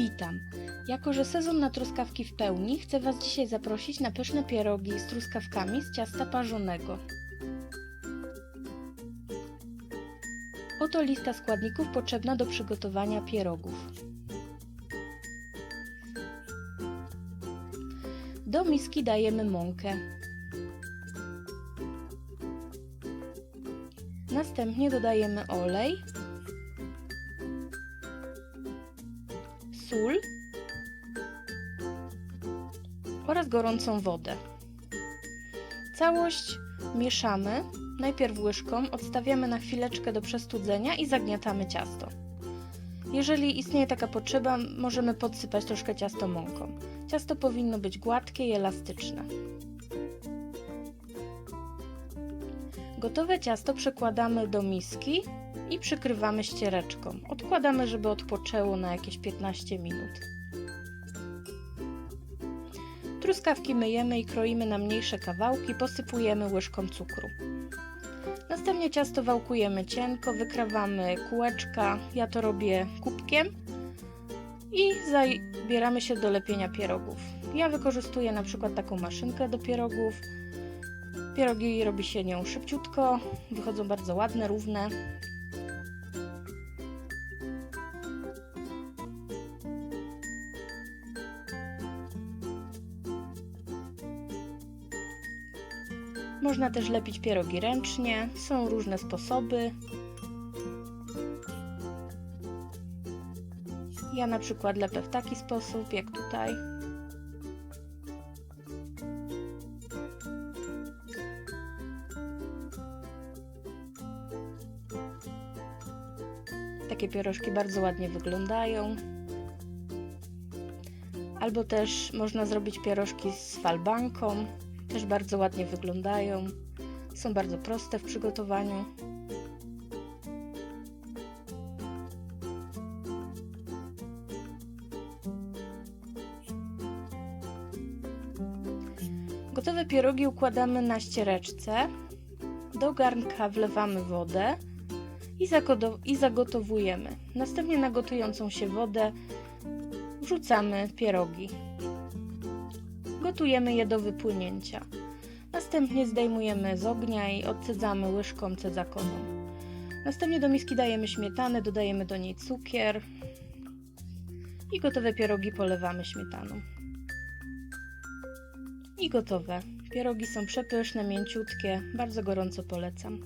Witam! Jako, że sezon na truskawki w pełni, chcę Was dzisiaj zaprosić na pyszne pierogi z truskawkami z ciasta parzonego. Oto lista składników potrzebna do przygotowania pierogów. Do miski dajemy mąkę. Następnie dodajemy olej, sól oraz gorącą wodę. Całość mieszamy. Najpierw łyżką odstawiamy na chwileczkę do przestudzenia i zagniatamy ciasto. Jeżeli istnieje taka potrzeba, możemy podsypać troszkę ciasto mąką. Ciasto powinno być gładkie i elastyczne. Gotowe ciasto przekładamy do miski i przykrywamy ściereczką. Odkładamy, żeby odpoczęło na jakieś 15 minut. Truskawki myjemy i kroimy na mniejsze kawałki, posypujemy łyżką cukru. Następnie ciasto wałkujemy cienko, wykrawamy kółeczka, ja to robię kubkiem i zabieramy się do lepienia pierogów. Ja wykorzystuję na przykład taką maszynkę do pierogów. Pierogi robi się nią szybciutko, wychodzą bardzo ładne, równe. Można też lepić pierogi ręcznie, są różne sposoby. Ja na przykład lepę w taki sposób, jak tutaj. Takie pierożki bardzo ładnie wyglądają. Albo też można zrobić pierożki z falbanką. Też bardzo ładnie wyglądają. Są bardzo proste w przygotowaniu. Gotowe pierogi układamy na ściereczce. Do garnka wlewamy wodę i, i zagotowujemy. Następnie na gotującą się wodę wrzucamy pierogi. Gotujemy je do wypłynięcia. Następnie zdejmujemy z ognia i odcedzamy łyżką cedzakoną. Następnie do miski dajemy śmietanę, dodajemy do niej cukier i gotowe pierogi polewamy śmietaną. I gotowe. Pierogi są przepyszne, mięciutkie, bardzo gorąco polecam.